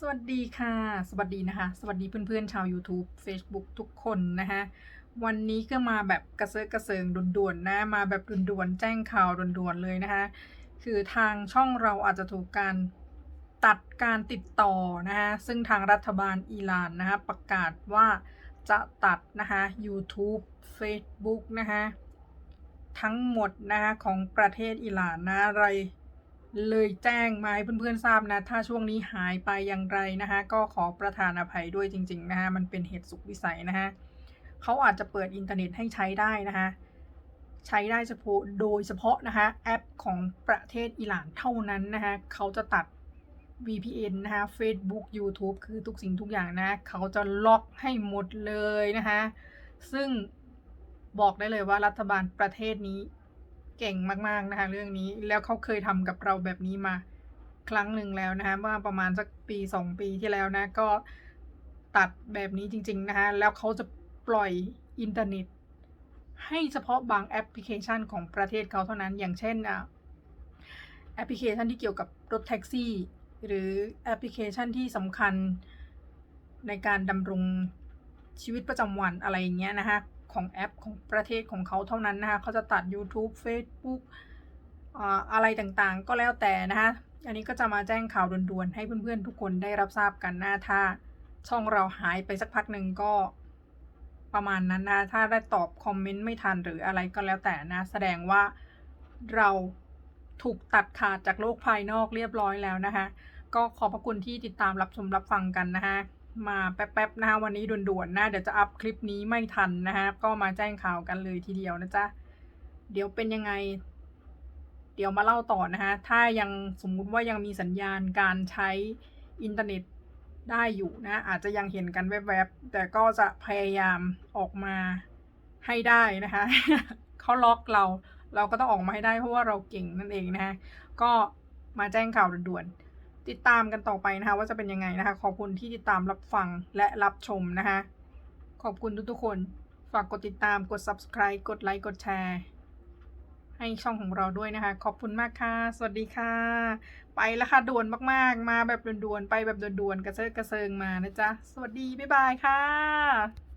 สวัสดีค่ะ สวัสดีนะคะ สวัสดีเพื่อนๆชาว YouTube Facebook ทุกคนนะคะวันนี้ก็มาแบบกระเซาะกระเซิงด่วนๆนะมาแบบด่วนๆแจ้งข่าวด่วนๆเลยนะคะคือทางช่องเราอาจจะถูกการตัดการติดต่อนะคะซึ่งทางรัฐบาลอิหร่านนะคะประกาศว่าจะตัดนะคะ YouTube Facebook นะคะทั้งหมดนะคะของประเทศอิหร่านนะอะไร เลยแจ้งมาให้เพื่อนๆทราบนะ ถ้าช่วงนี้หายไปอย่างไรนะคะก็ขอประทานอภัยด้วยจริง ๆ นะคะมันเป็นเหตุสุขวิสัยนะคะเขาอาจจะเปิดอินเทอร์เน็ตให้ใช้ได้นะคะใช้ได้เฉพาะโดยเฉพาะนะคะแอปของประเทศอิหร่านเท่านั้นนะคะเขาจะตัด VPN นะคะ Facebook YouTube คือทุกสิ่งทุกอย่างนะเขาจะล็อกให้หมดเลยนะคะซึ่งบอกได้เลยว่ารัฐบาลประเทศนี้ เก่งมากๆนะคะเรื่องนี้แล้วเขาเคยทำกับเราแบบนี้มาครั้งหนึ่งแล้วนะคะเมื่อประมาณสักปีสองปีที่แล้วนะก็ตัดแบบนี้จริง ๆ นะคะแล้วเขาจะปล่อยอินเทอร์เน็ต ให้เฉพาะบางแอปพลิเคชันของประเทศเขาเท่านั้น อย่างเช่นแอปพลิเคชันที่เกี่ยวกับรถแท็กซี่ หรือแอปพลิเคชันที่สำคัญในการดำรงชีวิตประจำวันอะไรอย่างเงี้ยนะคะ ของแอปของประเทศของเขาเท่านั้นนะคะเขาจะตัด YouTube Facebook อะไรต่างๆ ก็แล้วแต่นะคะอันนี้ก็จะมาแจ้งข่าวด่วนๆ ให้เพื่อนๆ ทุกคนได้รับทราบกันนะถ้าช่องเราหายไปสักพักหนึ่งก็ประมาณนั้นนะ ถ้าได้ตอบคอมเมนต์ไม่ทันหรืออะไรก็แล้วแต่นะ แสดงว่าเราถูกตัดขาดจากโลกภายนอกเรียบร้อยแล้วนะคะ ก็ขอบพระคุณที่ติดตามรับชมรับฟังกันนะคะ มาแป๊บๆนะวันนี้ด่วนๆนะเดี๋ยวจะอัพคลิปนี้ไม่ทันนะคะก็มาแจ้งข่าวกันเลยทีเดียวนะจ๊ะเดี๋ยวเป็นยังไง เดี๋ยวมาเล่าต่อนะคะถ้ายังสมมุติว่ายังมีสัญญาณการใช้อินเทอร์เน็ตได้อยู่นะ อาจจะยังเห็นกันแวบๆแต่ก็จะพยายามออกมาให้ได้นะคะเขาล็อกเรา เราก็ต้องออกมาให้ได้เพราะว่าเราเก่งนั่นเองนะคะก็มาแจ้งข่าวด่วนๆ ติดตามกันต่อไปนะคะ ว่าจะเป็นยังไงนะคะ ขอบคุณที่ติดตามรับฟังและรับชมนะคะ ขอบคุณทุกๆคน ฝากกดติดตามกด subscribe กดไลค์กดแชร์ ให้ช่องของเราด้วยนะคะ ขอบคุณมากค่ะ สวัสดีค่ะ ไปแล้วค่ะด่วนมากๆ มาแบบด่วนๆไปแบบด่วนๆกระเซิร์กระเซิงมานะจ๊ะสวัสดีบ๊ายบายค่ะ